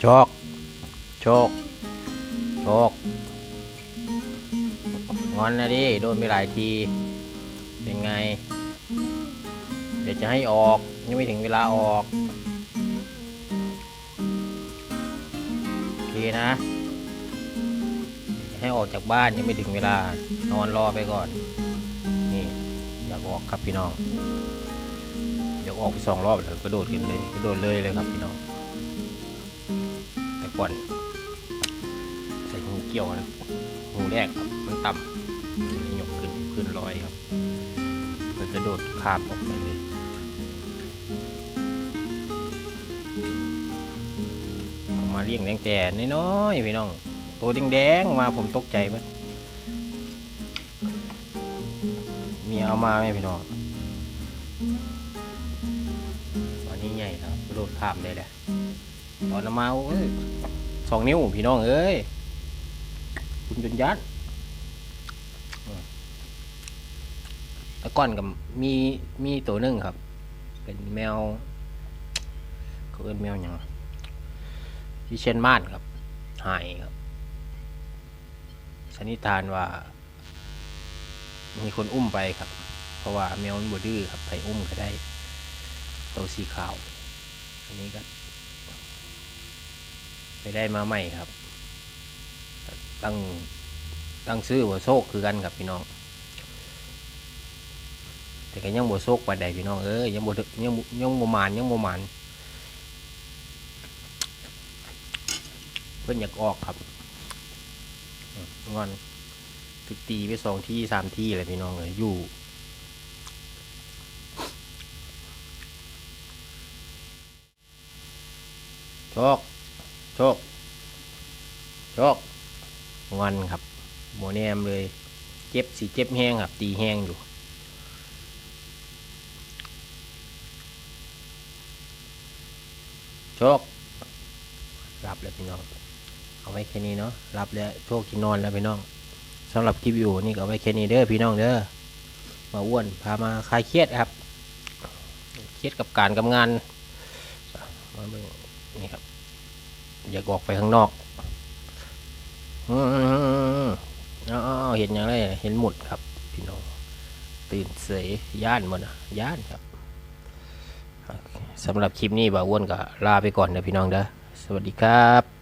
โชคโชคงอนนะดิ โดนไปหลายที เป็นไง เดี๋ยวจะให้ออก ยังไม่ถึงเวลาออกโอเคนะ ให้ออกจากบ้านยังไม่ถึงเวลา นอนรอไปก่อน นี่อยากออกครับพี่น้อง เดี๋ยวออกไปสองรอบแล้วกระโดดขึ้นเลยกระโดดเลยเลยครับพี่น้อง่อนใส่หูเกี่ยวนะหูแรกครับมันต่ำยกขึ้นขึ้นลอยครับมันกระโดดข้ามออกไปเลยมาเลี้ยงแดงแต่น้อยๆพี่น้องตัวแดงๆมาผมตกใจมั้ยมีเอามาไหมพี่น้องตอนนี้ใหญ่แล้วโดดข้ามได้แหละ ตอนเอามาเอ้ยสองนิ้วพี่น้องเอ้ยคุณจนยัดต่ก่อนกับมีมีตัวหนึ่งครับ เป็นแมวเขาเอิ้นแมวอย่างที่เชนมานครับ หายครับสันนิษฐานว่า มีคนอุ้มไปครับ เพราะว่าแมวมันบดื้อครับไปอุ้มก็ได้ ตัวสีขาว อันนี้ก็ ไปได้มาใหม่ครับ ตั้งตั้งซื้อหัวโซกคือกันครับพี่น้อง แต่ก็ยังบัวโซกไปานใดพี่น้องเอ้ยยังบัวยังยังบัวมานยังบัวมานเพื่อนอยากออกครับงอนถึกตีไปสองที่สามที่เลยพี่น้องเลยอยู่โชคโชคโชคงอนครับโมแนมเลย เจ็บสีเจ็บแห้งครับ ตีแห้งอยู่ โชครับแล้วพี่น้อง เอาไว้แค่นี้เนาะ รับแล้วโชคกินนอนแล้วพี่น้องสำหรับคลิปอยู่นี่ก็เอาไว้แค่นี้เด้อพี่น้องเด้อ มาอ้วนพามาคลายเครียดครับ เครียดกับการกับงานมาเบิ่งนี่ครับ อยากออกไปข้างนอกอืมอ๋อเห็นอย่างไรเห็นหมดครับ พี่น้อง ตื่นเสยย่านหมดนะย่านครับสำหรับคลิปนี้บ่าวอ้วนก็ลาไปก่อนนะพี่น้องเด้อสวัสดีครับ